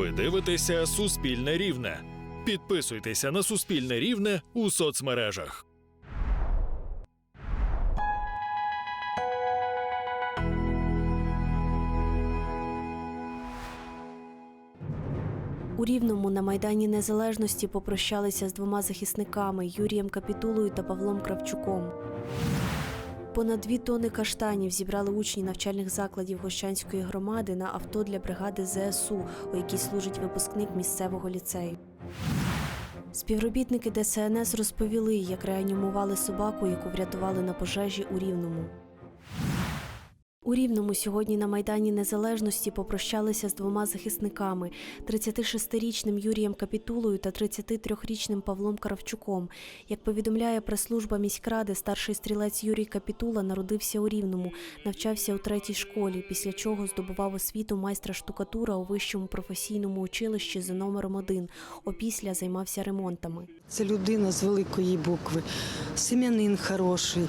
Ви дивитеся Суспільне Рівне. Підписуйтеся на Суспільне Рівне у соцмережах. У Рівному на Майдані Незалежності попрощалися з двома захисниками Юрієм Капітулою та Павлом Кравчуком. Понад дві тони каштанів зібрали учні навчальних закладів Гощанської громади на авто для бригади ЗСУ, у якій служить випускник місцевого ліцею. Співробітники ДСНС розповіли, як реанімували собаку, яку врятували на пожежі у Рівному. У Рівному сьогодні на Майдані Незалежності попрощалися з двома захисниками 36-річним Юрієм Капітулою та 33-річним Павлом Кравчуком. Як повідомляє прес-служба міськради, старший стрілець Юрій Капітула народився у Рівному, навчався у третій школі, після чого здобував освіту майстра штукатура у вищому професійному училищі за номером 1. Опісля займався ремонтами. Це людина з великої букви, сем'янин хороший.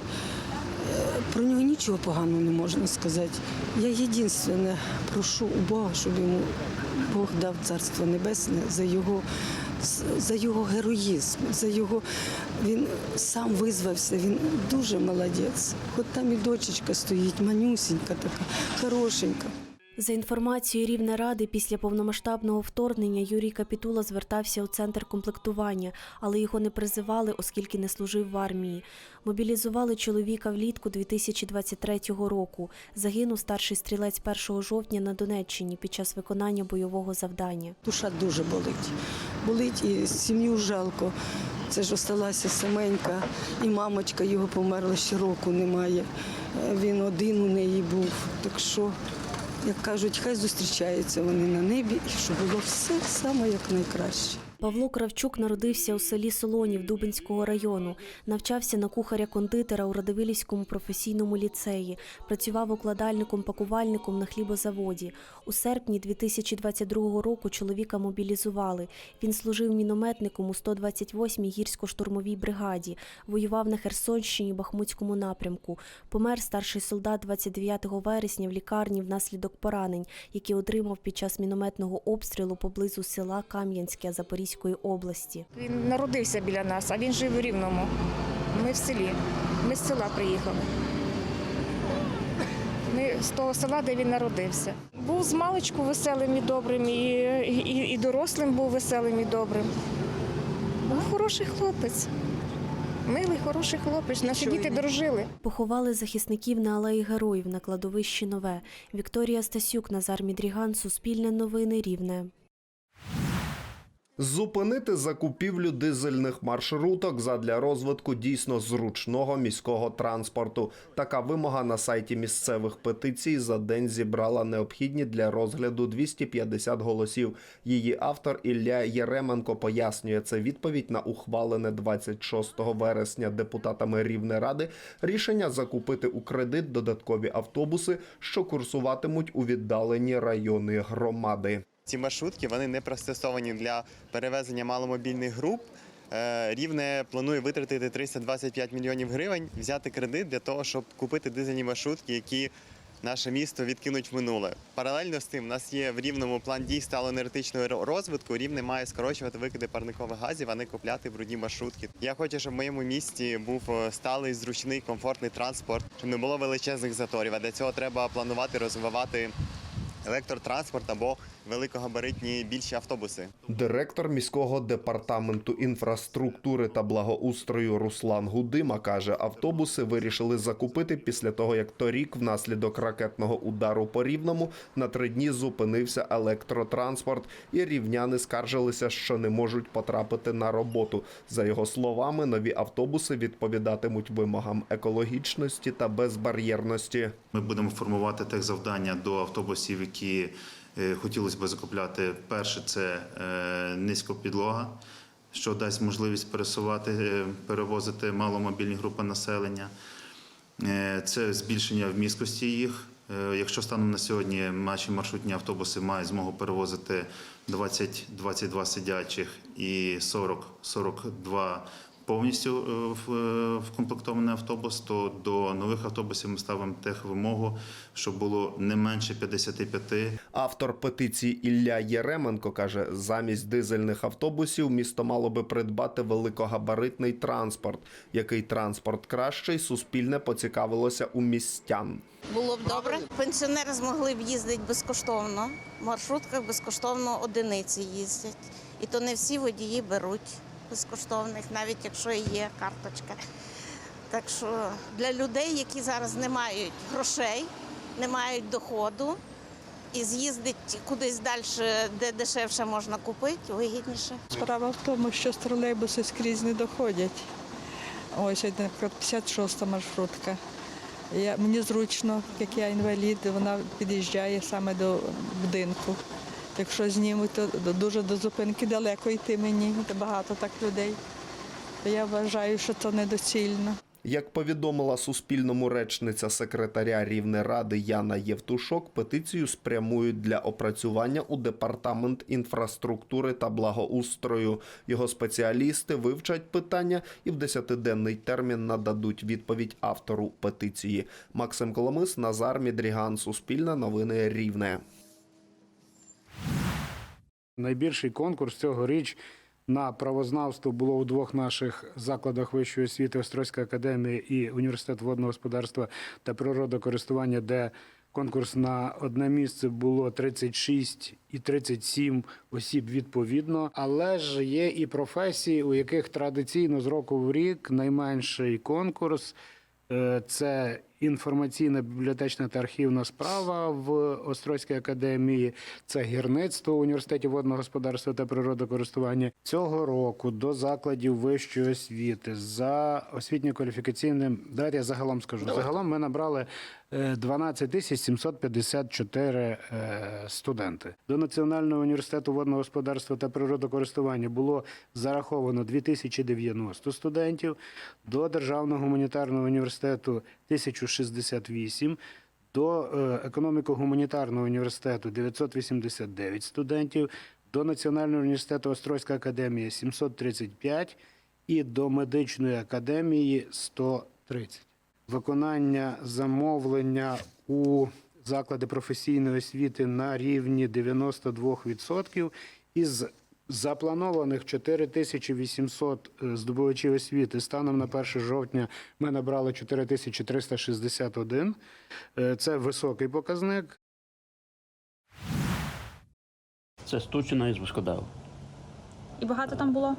Про нього нічого поганого не можна сказати. Я єдине прошу у Бога, щоб йому Бог дав царство небесне за його, за його героїзм, за його він сам визвався, він дуже молодець. Хоч там і дочечка стоїть, манюсінька така, хорошенька. За інформацією Рівнеради, після повномасштабного вторгнення Юрій Капітула звертався у центр комплектування, але його не призивали, оскільки не служив в армії. Мобілізували чоловіка влітку 2023 року. Загинув старший стрілець 1 жовтня на Донеччині під час виконання бойового завдання. Душа дуже болить. Болить і сім'ю жалко. Це ж осталася саменька, і мамочка його померла ще року немає. Е, Він один у неї був. Так що, як кажуть, хай зустрічаються вони на небі, і щоб було все саме як найкраще. Павло Кравчук народився у селі Солонів Дубинського району. Навчався на кухаря-кондитера у Радивилівському професійному ліцеї. Працював укладальником-пакувальником на хлібозаводі. У серпні 2022 року чоловіка мобілізували. Він служив мінометником у 128-й гірсько-штурмовій бригаді. Воював на Херсонщині Бахмутському напрямку. Помер старший солдат 29 вересня в лікарні внаслідок поранень, які отримав під час мінометного обстрілу поблизу села Кам'янське Запорізької області. Він народився біля нас, а він жив у Рівному. Ми в селі. Ми з села приїхали. Ми з того села, де він народився. Був з маличку веселим і добрим, і, і, і дорослим був веселим і добрим. Був хороший хлопець. Милий, хороший хлопець. Наші діти дружили. Поховали захисників на алеї героїв на кладовищі Нове. Вікторія Стасюк, Назар Мідріган, Суспільне новини Рівне. Зупинити закупівлю дизельних маршруток задля розвитку дійсно зручного міського транспорту. Така вимога на сайті місцевих петицій за день зібрала необхідні для розгляду 250 голосів. Її автор Ілля Єременко пояснює це відповідь на ухвалене 26 вересня депутатами Рівнеради рішення закупити у кредит додаткові автобуси, що курсуватимуть у віддалені райони громади. Ці маршрутки вони не пристосовані для перевезення маломобільних груп. Е, Рівне планує витратити 325 мільйонів гривень, взяти кредит для того, щоб купити дизельні маршрутки, які наше місто відкинуть в минуле. Паралельно з тим, у нас є в рівному план дій сталоенергетичного ро- розвитку. Рівне має скорочувати викиди парникових газів, а не купляти брудні маршрутки. Я хочу, щоб в моєму місті був е, сталий, зручний, комфортний транспорт, щоб не було величезних заторів. А для цього треба планувати розвивати електротранспорт або великогабаритні більші автобуси. Директор міського департаменту інфраструктури та благоустрою Руслан Гудима каже, автобуси вирішили закупити після того, як торік, внаслідок ракетного удару по рівному, на три дні зупинився електротранспорт, і рівняни скаржилися, що не можуть потрапити на роботу. За його словами, нові автобуси відповідатимуть вимогам екологічності та безбар'єрності. Ми будемо формувати техзавдання до автобусів, які е, хотілося б закупляти. Перше це е, низькопідлога, що дасть можливість пересувати, е, перевозити маломобільні групи населення. Це збільшення вмісткості їх. Е, Якщо станом на сьогодні наші маршрутні автобуси мають змогу перевозити 20-22 сидячих і 40-42 повністю е, в- е, вкомплектований автобус, то до нових автобусів ми ставимо техвимогу, щоб було не менше 55 Автор петиції Ілля Єременко каже, замість дизельних автобусів місто мало би придбати великогабаритний транспорт. Який транспорт кращий, суспільне поцікавилося у містян. Було б добре. Пенсіонери змогли б їздити безкоштовно. В маршрутках безкоштовно одиниці їздять. І то не всі водії беруть безкоштовних, навіть якщо і є карточка. Так що для людей, які зараз не мають грошей, не мають доходу, і з'їздить кудись далі, де дешевше можна купити, вигідніше. Справа в тому, що з тролейбуси скрізь не доходять. Ось, наприклад, 56 маршрутка. Я, мені зручно, як я інвалід, вона під'їжджає саме до будинку. Якщо знімуть, то дуже до зупинки далеко йти мені, багато так людей. Я вважаю, що це недоцільно. Як повідомила Суспільному речниця секретаря Рівнеради Яна Євтушок, петицію спрямують для опрацювання у департамент інфраструктури та благоустрою. Його спеціалісти вивчать питання і в десятиденний термін нададуть відповідь автору петиції. Максим Коломис, Назар Мідріган, Суспільне новини Рівне. Найбільший конкурс цьогоріч на правознавство було у двох наших закладах вищої освіти Острозька академія і університет водного господарства та природокористування, де конкурс на одне місце було 36 і 37 осіб відповідно. Але ж є і професії, у яких традиційно з року в рік найменший конкурс. Е, Це інформаційна бібліотечна та архівна справа в Острозькій академії, це гірництво в університеті водного господарства та природокористування. Цього року до закладів вищої освіти за освітньо-кваліфікаційним. Давайте я загалом скажу. Загалом ми набрали е, 12 тисяч 754 е, студенти. До Національного університету водного господарства та природокористування було зараховано 2090 студентів, до Державного гуманітарного університету 1068, до е, економіко-гуманітарного університету 989 студентів, до Національного університету Острозька академія 735 і до медичної академії 130. Виконання замовлення у заклади професійної освіти на рівні 92% із запланованих 4800 е, здобувачів освіти станом на 1 жовтня ми набрали 4361. Е, Це високий показник. Це Стучина із Воскодав. І багато там було?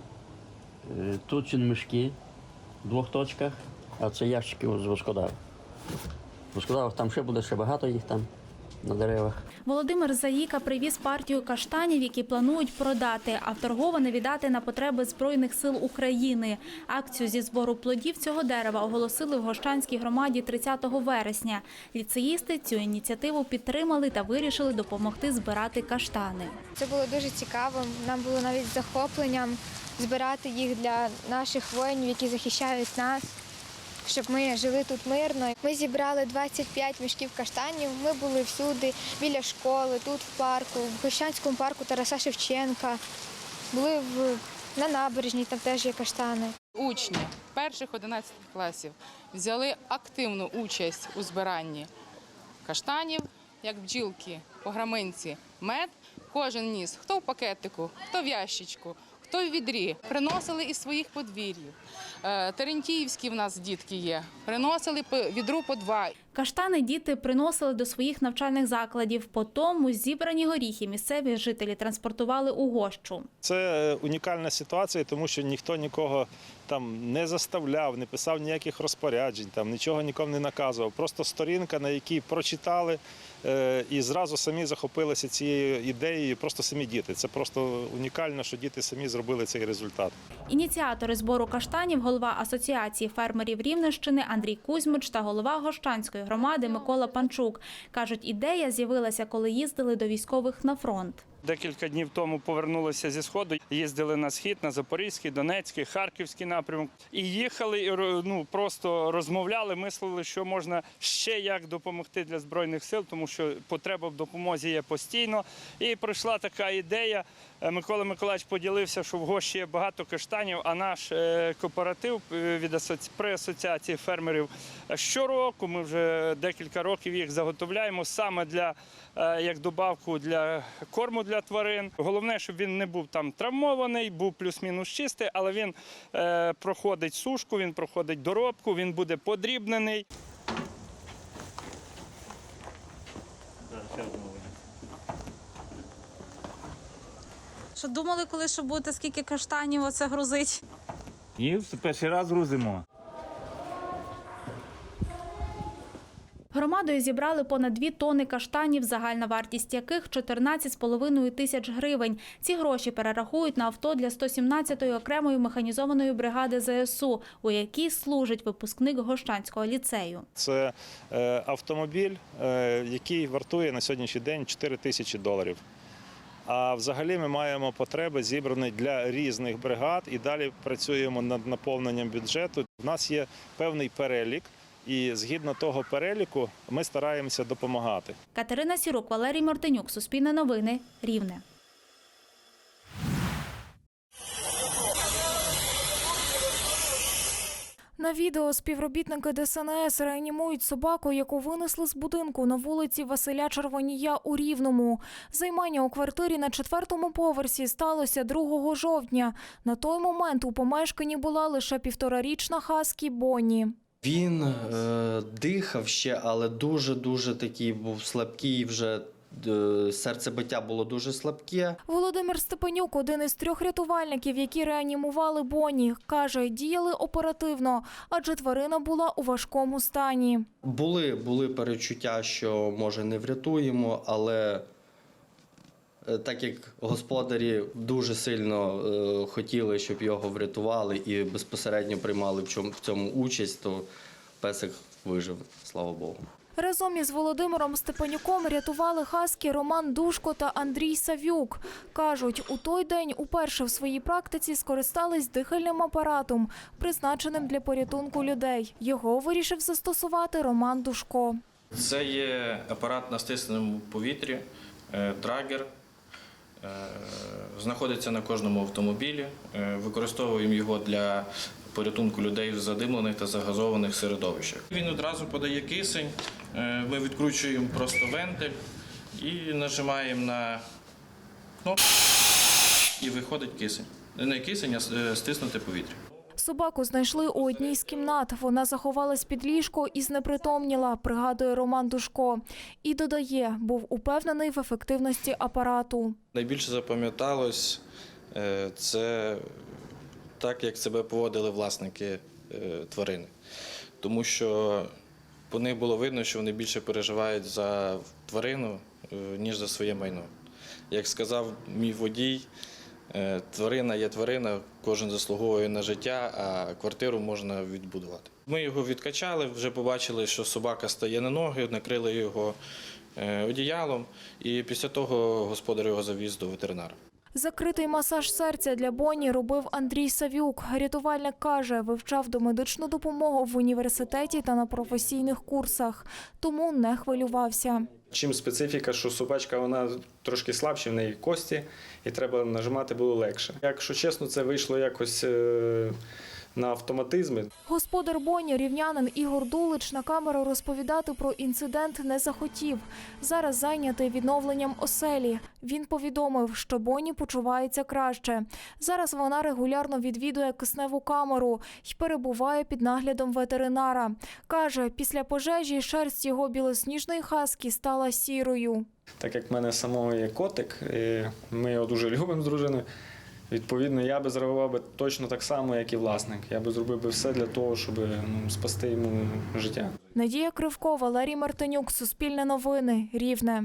Е, Тучин мішки в двох точках, а це ящики з Воскодав. В Воскодавах там ще буде, ще багато їх там на деревах. Володимир Заїка привіз партію каштанів, які планують продати, а вторговане віддати на потреби Збройних сил України. Акцію зі збору плодів цього дерева оголосили в Гощанській громаді 30 вересня. Ліцеїсти цю ініціативу підтримали та вирішили допомогти збирати каштани. Це було дуже цікаво. Нам було навіть захопленням збирати їх для наших воїнів, які захищають нас, щоб ми жили тут мирно. Ми зібрали 25 мішків каштанів. Ми були всюди, біля школи, тут в парку, в Гощанському парку Тараса Шевченка. Були в, на набережній, там теж є каштани. Учні перших 11 класів взяли активну участь у збиранні каштанів, як бджілки, пограминці, мед. Кожен ніс, хто в пакетику, хто в ящичку, хто в відрі. Приносили із своїх подвір'їв. Е, Терентіївські в нас дітки є. Приносили по відру по два. Каштани діти приносили до своїх навчальних закладів. По тому зібрані горіхи місцеві жителі транспортували у гощу. Це е, унікальна ситуація, тому що ніхто нікого там не заставляв, не писав ніяких розпоряджень, там нічого нікому не наказував. Просто сторінка, на якій прочитали і зразу самі захопилися цією ідеєю. Просто самі діти. Це просто унікально, що діти самі зробили цей результат. Ініціатори збору каштанів, голова Асоціації фермерів Рівненщини Андрій Кузьмич та голова Гощанської громади Микола Панчук. Кажуть, ідея з'явилася, коли їздили до військових на фронт. Декілька днів тому повернулися зі сходу. Їздили на схід, на Запорізький, Донецький, Харківський напрямок. І їхали, ну просто розмовляли, мислили, що можна ще як допомогти для збройних сил, тому що потреба в допомозі є постійно. І прийшла така ідея. Е, Микола Миколаївич поділився, що в Гощі є багато каштанів, а наш е, кооператив е, від асоці... при асоціації фермерів щороку ми вже декілька років їх заготовляємо саме для як добавку для корму для тварин. Головне, щоб він не був там травмований, був плюс-мінус чистий, але він проходить сушку, він проходить доробку, він буде подрібнений. Що думали, коли що будете скільки каштанів оце грузить? І перший раз грузимо. Громадою зібрали понад 2 тонни каштанів, загальна вартість яких 14,5 тисяч гривень. Ці гроші перерахують на авто для 117-ї окремої механізованої бригади ЗСУ, у якій служить випускник Гощанського ліцею. Це е, автомобіль, е, який вартує на сьогоднішній день 4 тисячі доларів. А взагалі ми маємо потреби зібрані для різних бригад і далі працюємо над наповненням бюджету. У нас є певний перелік, і згідно того переліку ми стараємося допомагати. Катерина Сірук, Валерій Мартинюк, Суспільне новини, Рівне. На відео співробітники ДСНС реанімують собаку, яку винесли з будинку на вулиці Василя Червонія у Рівному. Займання у квартирі на четвертому поверсі сталося 2 жовтня. На той момент у помешканні була лише півторарічна хаскі Бонні. Він е, дихав ще, але дуже-дуже такий був слабкий. Вже серцебиття було дуже слабке. Володимир Степанюк, один із трьох рятувальників, які реанімували Бонні, каже, діяли оперативно, адже тварина була у важкому стані. Були, були перечуття, що може не врятуємо, але е, так як господарі дуже сильно е, хотіли, щоб його врятували і безпосередньо приймали в чому- в цьому участь, то песик вижив, слава Богу. Разом із Володимиром Степанюком рятували хаски Роман Душко та Андрій Савюк. Кажуть, у той день уперше в своїй практиці скористались дихальним апаратом, призначеним для порятунку людей. Його вирішив застосувати Роман Душко. Це є апарат на стисненому повітрі, е, драгер. Е, Знаходиться на кожному автомобілі. Е, Використовуємо його для порятунку людей в задимлених та загазованих середовищах. Він одразу подає кисень. Е, Ми відкручуємо просто вентиль і нажимаємо на кнопку, і виходить кисень. Не кисень, а е, стиснуте повітря. Собаку знайшли у одній з кімнат. Вона заховалась під ліжко і знепритомніла, пригадує Роман Душко. І додає, був упевнений в ефективності апарату. Найбільше запам'яталось е, це так, як себе поводили власники е, тварини. Тому що по них було видно, що вони більше переживають за тварину, е, ніж за своє майно. Як сказав мій водій, е, тварина є тварина, кожен заслуговує на життя, а квартиру можна відбудувати. Ми його відкачали, вже побачили, що собака стає на ноги, накрили його одіялом, і після того господар його завіз до ветеринара. Закритий масаж серця для Боні робив Андрій Савюк. Рятувальник каже, вивчав домедичну допомогу в університеті та на професійних курсах, тому не хвилювався. Чим специфіка, що собачка вона трошки слабша, в неї кості, і треба нажимати було легше. Якщо чесно, це вийшло якось е, на автоматизмі. Господар Боні, рівнянин Ігор Дулич, на камеру розповідати про інцидент не захотів. Зараз зайнятий відновленням оселі. Він повідомив, що Боні почувається краще. Зараз вона регулярно відвідує кисневу камеру і перебуває під наглядом ветеринара. Каже, після пожежі шерсть його білосніжної хаски стала сірою. Так як в мене самого є котик, ми його дуже любимо з дружиною. Відповідно, я би зреагував би точно так само, як і власник. Я би зробив би все для того, щоб ну, спасти йому життя. Надія Кривко, Валерій Мартинюк, Суспільне новини, Рівне.